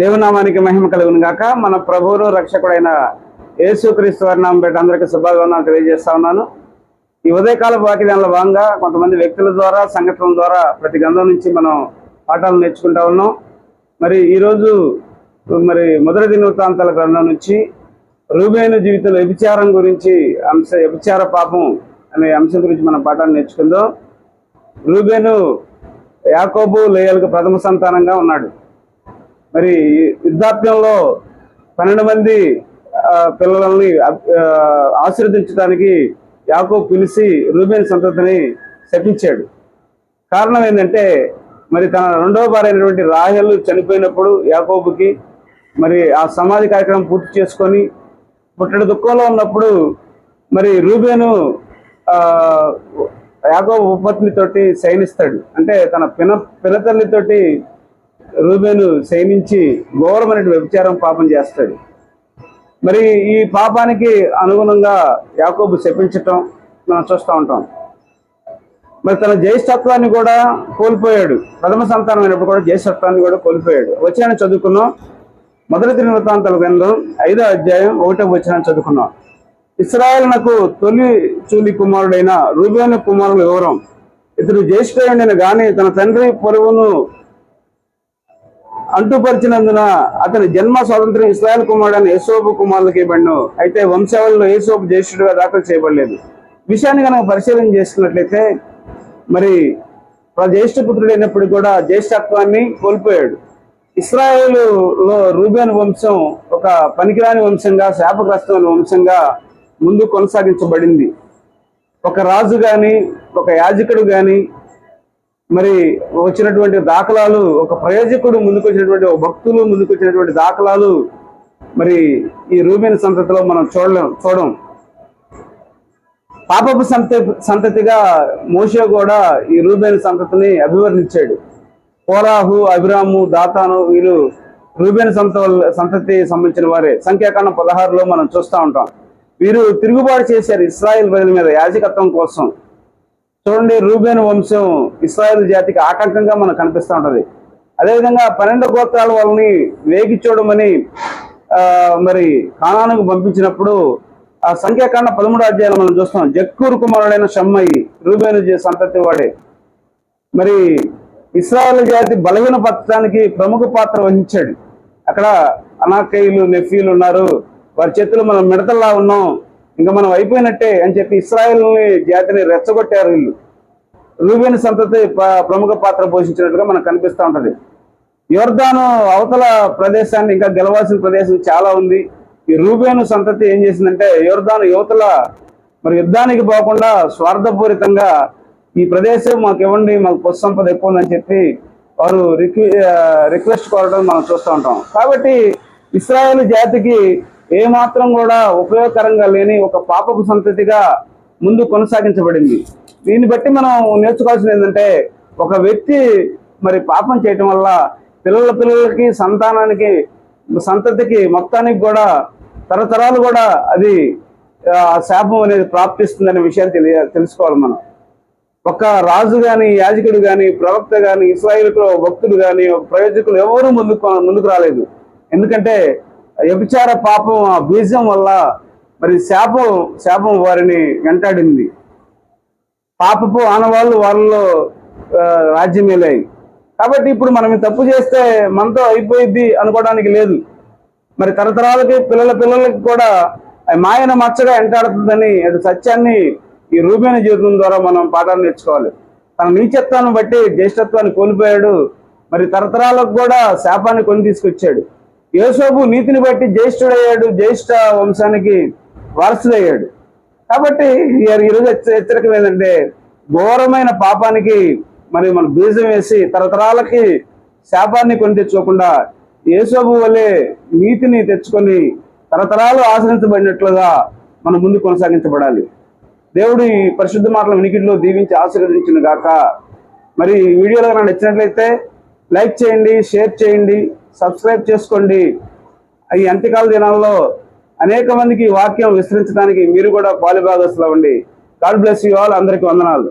దేవునామానికి మహిమ కలుగును గాక. మన ప్రభువును రక్షకుడైన యేసుక్రీస్తు వర్ణం పెట్టి అందరికీ శుభాభివందనాలు తెలియజేస్తా ఉన్నాను. ఈ ఉదయకాల వాక్యాల భాగంగా కొంతమంది వ్యక్తుల ద్వారా సంఘటనల ద్వారా ప్రతి గంధం నుంచి మనం పాఠాలు నేర్చుకుంటా ఉన్నాం. మరి ఈరోజు మరి మొదటి దినవృత్తాంతాల గ్రంథం నుంచి రూబేను జీవితంలో వ్యభిచారం గురించి అంశ వ్యభిచార పాపం అనే అంశం గురించి మనం పాఠాలు నేర్చుకుందాం. రూబేను యాకోబు లేయలకు ప్రథమ సంతానంగా ఉన్నాడు. మరి వృద్ధాప్యంలో పన్నెండు మంది పిల్లలని ఆశీర్వదించడానికి యాకో పిలిచి రూబేన్ సంతతిని శపించాడు. కారణం ఏంటంటే మరి తన రెండవ భార్యైనటువంటి రాహెల్ చనిపోయినప్పుడు యాకోబుకి మరి ఆ సమాధి కార్యక్రమం పూర్తి చేసుకొని పుట్టడి దుఃఖంలో ఉన్నప్పుడు మరి రూబేను యాకోబు ఉపపత్నితోటి శయనిస్తాడు. అంటే తన పిన పినతల్లితోటి రూబేను శయనించి ఘోరమైన వ్యభిచారం పాపం చేస్తాడు. మరి ఈ పాపానికి అనుగుణంగా యాకోబు శపించటం మనం చూస్తూ ఉంటాం. మరి తన జ్యేష్ఠత్వాన్ని కూడా కోల్పోయాడు. ప్రథమ సంతానం అయినప్పుడు కూడా జ్యేష్ఠత్వాన్ని కూడా కోల్పోయాడు. వచ్చిన చదువుకున్నాం. మొదటి దినవృత్తాంతాల గ్రంథం ఐదో అధ్యాయం ఒకటో వచ్చిన చదువుకున్నాం. ఇస్రాయల్నకు తొలి చూలి కుమారుడైన రూబేను కుమారుల వివరం. ఇతడు జ్యేష్ఠుడైన గాని తన తండ్రి పొరుగును అంటుపరిచినందున అతని జన్మ స్వాతంత్రం ఇస్రాయల్ కుమారుడైన యేసోబు కుమారులకు ఇవ్వను అయితే వంశావళిలో యేసోబు జ్యేష్ఠుడిగా దాఖలు చేయబడలేదు. విషయాన్ని కనుక పరిశీలన చేసుకున్నట్లయితే మరి ఆ జ్యేష్ఠ పుత్రుడైనప్పుడు కూడా జ్యేష్ఠత్వాన్ని కోల్పోయాడు. ఇస్రాయేలులో రూబేన్ వంశం ఒక పనికిరాని వంశంగా శాపగ్రస్తమైన వంశంగా ముందు కొనసాగించబడింది. ఒక రాజు గాని ఒక యాజకుడు గాని మరి వచ్చినటువంటి దాఖలాలు ఒక ప్రయోజకుడు ముందుకొచ్చినటువంటి ఒక భక్తులు ముందుకొచ్చినటువంటి దాఖలాలు మరి ఈ రూబేన్ సంతతిలో మనం చూడలేం చూడం. పాపపు సంత సంతతిగా మోషే కూడా ఈ రూబేన్ సంతతిని అభివర్ణించాడు. కోరాహు అభిరాము దాతాను వీళ్ళు రూబేన్ సంత సంతతి సంబంధించిన వారే. సంఖ్యాకాండం పదహారులో మనం చూస్తూ ఉంటాం. వీరు తిరుగుబాటు చేశారు ఇస్రాయిల్ ప్రజల మీద యాజకత్వం కోసం. చూడండి రూబేన్ వంశం ఇస్రాయల్ జాతికి ఆటంకంగా మనకు కనిపిస్తూ ఉంటుంది. అదేవిధంగా పన్నెండు గోత్రాల వాళ్ళని వేగి చూడమని ఆ, మరి కానానికి పంపించినప్పుడు ఆ సంఖ్యాకాండ పదమూడు అధ్యాయాలు మనం చూస్తాం జక్కూరు కుమారుడైన షమ్మయి రూబేను సంతతి వాడే. మరి ఇస్రాయల్ జాతి బలహీనపరచడానికి ప్రముఖ పాత్ర వహించాడు. అక్కడ అనాకైలు నెఫీలు ఉన్నారు. వారి చేతులు మనం మిడతల్లా ఉన్నాం. ఇంకా మనం అయిపోయినట్టే అని చెప్పి ఇస్రాయల్ని జాతిని రెచ్చగొట్టారు వీళ్ళు. రూబేన్ సంతతి ప్రముఖ పాత్ర పోషించినట్టుగా మనకు కనిపిస్తూ ఉంటుంది. యోర్దాను అవతల ప్రదేశాన్ని ఇంకా గెలవాల్సిన ప్రదేశం చాలా ఉంది. ఈ రూబేను సంతతి ఏం చేసిందంటే యోర్దాను యువతల మరి యుద్ధానికి పోకుండా స్వార్థపూరితంగా ఈ ప్రదేశం మాకు ఇవ్వండి మాకు పశు సంపద ఎక్కువ ఉందని చెప్పి వారు రిక్వె రిక్వెస్ట్ కోరడం మనం చూస్తూ ఉంటాం. కాబట్టి ఇస్రాయేల్ జాతికి ఏ మాత్రం కూడా ఉపయోగకరంగా లేని ఒక పాపపు సంతతిగా ముందు కొనసాగించబడింది. దీన్ని బట్టి మనం నేర్చుకోవాల్సింది ఏంటంటే ఒక వ్యక్తి మరి పాపం చేయటం వల్ల పిల్లల పిల్లలకి సంతానానికి సంతతికి మొత్తానికి కూడా తరతరాలు కూడా అది శాపం అనేది ప్రాప్తిస్తుందనే విషయాన్ని తెలియ తెలుసుకోవాలి మనం. ఒక రాజు కానీ యాజకుడు కానీ ప్రవక్త కానీ ఇస్రాయిల్తో భక్తుడు కానీ ప్రయోజకులు ఎవరు ముందుకు ముందుకు రాలేదు. ఎందుకంటే వ్యభిచార పాపం ఆ బీజం వల్ల మరి శాపం శాపం వారిని వెంటాడింది. పాపపు ఆనవాళ్ళు వాళ్ళలో రాజ్యమేలాయి. కాబట్టి ఇప్పుడు మనం తప్పు చేస్తే మనతో అయిపోయిద్ది అనుకోవడానికి లేదు. మరి తరతరాలకి పిల్లల పిల్లలకి కూడా మాయన మచ్చగా ఎంటాడుతుందని అటు సత్యాన్ని ఈ రూపేణ జీవితం ద్వారా మనం పాఠాలు నేర్చుకోవాలి. తన నీచత్వాన్ని బట్టి జ్యేష్ఠత్వాన్ని కోల్పోయాడు. మరి తరతరాలకు కూడా శాపాన్ని కొని తీసుకొచ్చాడు. యోసోబు నీతిని బట్టి జ్యేష్ఠుడయ్యాడు జ్యేష్ఠ వంశానికి వారసుడయ్యాడు. కాబట్టి ఈ- ఈరోజు హెచ్చరికం హెచ్చరిక ఏంటంటే ఘోరమైన పాపానికి మరి మన బీజం వేసి తరతరాలకి శాపాన్ని కొని తెచ్చుకోకుండా యేసోబు వల్లే నీతిని తెచ్చుకొని తరతరాలు ఆశ్రయించబడినట్లుగా మనం ముందు కొనసాగించబడాలి. దేవుడు ఈ పరిశుద్ధ మాటల వినికిడిలో దీవించి ఆశీర్వదించిన గాక. మరి వీడియోలో కనుక నచ్చినట్లయితే లైక్ చేయండి షేర్ చేయండి. సబ్స్క్రైబ్ చేసుకోండి. ఈ అంత్యకాల దినాల్లో అనేక మందికి వాక్యం విస్తరించడానికి మీరు కూడా పాలిభాగస్తులు అవ్వండి గాడ్ బ్లెస్ యూ ఆల్. అందరికీ వందనాలు.